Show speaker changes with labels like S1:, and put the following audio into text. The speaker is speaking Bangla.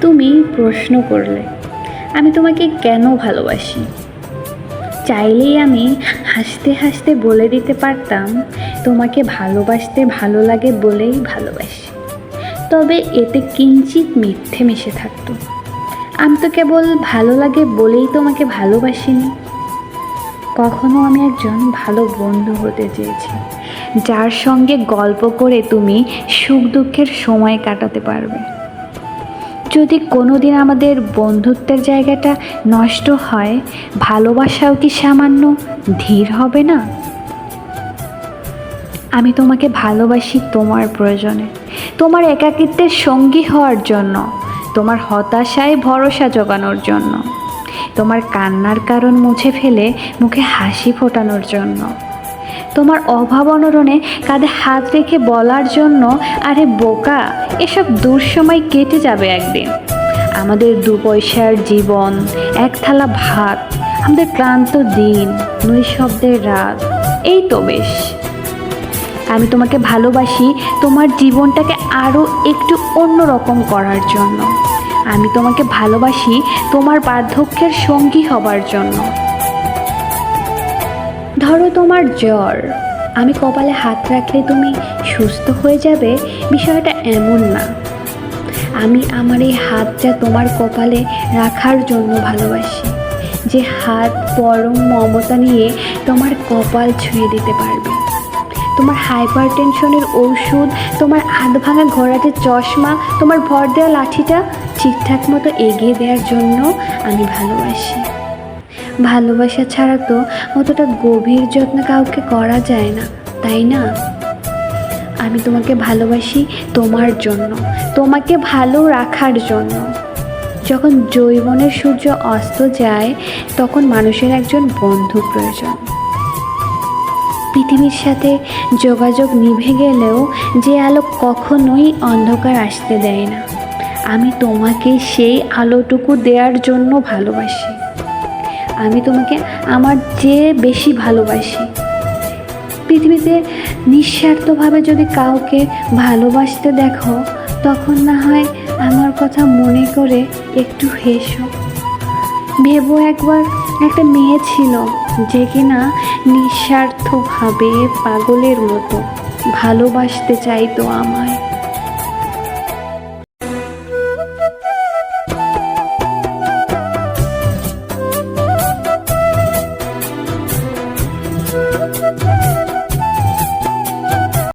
S1: তুমি প্রশ্ন করলে, আমি তোমাকে কেন ভালোবাসি? চাইলেই আমি হাসতে হাসতে বলে দিতে পারতাম, তোমাকে ভালোবাসতে ভালো লাগে বলেই ভালোবাসি। তবে এতে কিঞ্চিত মিথ্যে মিশে থাকতো। আমি তো কেবল ভালো লাগে বলেই তোমাকে ভালোবাসিনি। কখনো আমি একজন ভালো বন্ধু হতে চেয়েছি, যার সঙ্গে গল্প করে তুমি সুখ দুঃখের সময় কাটাতে পারবে। যদি কোনো দিন আমাদের বন্ধুত্বের জায়গাটা নষ্ট হয়, ভালোবাসাও কি সামান্য ধীর হবে না? আমি তোমাকে ভালোবাসি তোমার প্রয়োজনে। তোমার একাকিত্বের সঙ্গী হওয়ার জন্য, তোমার হতাশায় ভরসা জোগানোর জন্য, তোমার কান্নার কারণ মুছে ফেলে মুখে হাসি ফোটানোর জন্য। তোমার অভাব অনরণে কাঁধে হাত রেখে বলার জন্য, আরে বোকা, এসব দুঃসময় কেটে যাবে একদিন। আমাদের দু পয়সার জীবন, এক থালা ভাত, আমাদের ক্লান্ত দিন, নৈশব্দের রাত, এই তো বেশ। আমি তোমাকে ভালোবাসি তোমার জীবনটাকে আরও একটু অন্যরকম করার জন্য। আমি তোমাকে ভালোবাসি তোমার বার্ধক্যের সঙ্গী হবার জন্য। ধরো তোমার জ্বর। আমি কপালে হাত রাখলে তুমি সুস্থ হয়ে যাবে, বিষয়টা এমন না। আমি আমার এই হাতটা তোমার কপালে রাখার জন্য ভালোবাসি, যে হাত পরম মমতা নিয়ে তোমার কপাল ছুঁয়ে দিতে পারবে। তোমার হাইপার টেনশনের ঔষধ, তোমার হাত ভাঙা ঘোড়াতে চশমা, তোমার ভর দেওয়া লাঠিটা ঠিকঠাক মতো এগিয়ে দেওয়ার জন্য আমি ভালোবাসি। ভালোবাসা ছাড়া তো অতটা গভীর যত্ন কাউকে করা যায় না, তাই না? আমি তোমাকে ভালোবাসি তোমার জন্য, তোমাকে ভালো রাখার জন্য। যখন জৈবনের সূর্য অস্ত যায়, তখন মানুষের একজন বন্ধু প্রয়োজন। পৃথিবীর সাথে যোগাযোগ নিভে গেলেও যে আলো কখনোই অন্ধকার আসতে দেয় না। আমি তোমাকে সেই আলোটুকু দেওয়ার জন্য ভালোবাসি। আমি তোমাকে আমার চেয়ে বেশি ভালোবাসি। পৃথিবীতে নিঃস্বার্থভাবে যদি কাউকে ভালোবাসতে দেখো, তখন না হয় আমার কথা মনে করে একটু হেসো। ভেবো একবার একটা মেয়ে ছিল যে কিনা নিঃস্বার্থভাবে পাগলের মতো ভালোবাসতে চাইতো আমায়।